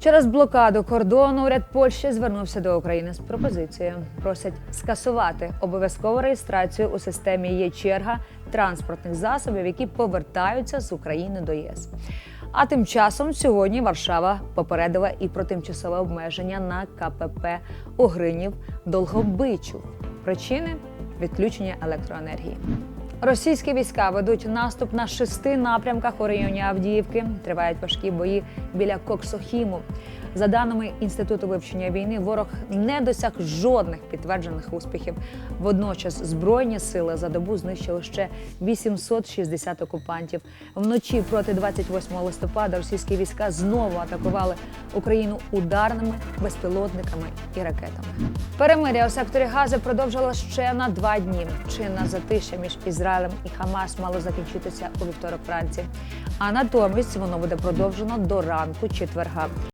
Через блокаду кордону уряд Польщі звернувся до України з пропозицією. Просять скасувати обов'язкову реєстрацію у системі є черга транспортних засобів, які повертаються з України до ЄС. А тим часом сьогодні Варшава попередила і про тимчасове обмеження на КПП Огринів Долгобичу. Причини відключення електроенергії. Російські війська ведуть наступ на шести напрямках у районі Авдіївки. Тривають важкі бої біля Коксохіму. За даними інституту вивчення війни, ворог не досяг жодних підтверджених успіхів. Водночас збройні сили за добу знищили ще 860 окупантів. Вночі проти 28 листопада російські війська знову атакували Україну ударними безпілотниками і ракетами. Перемиря у секторі Гази продовжило ще на два дні. Чинна затища між Ізраїлем і Хамас мало закінчитися у вівторок вранці. А натомість воно буде продовжено до ранку четверга.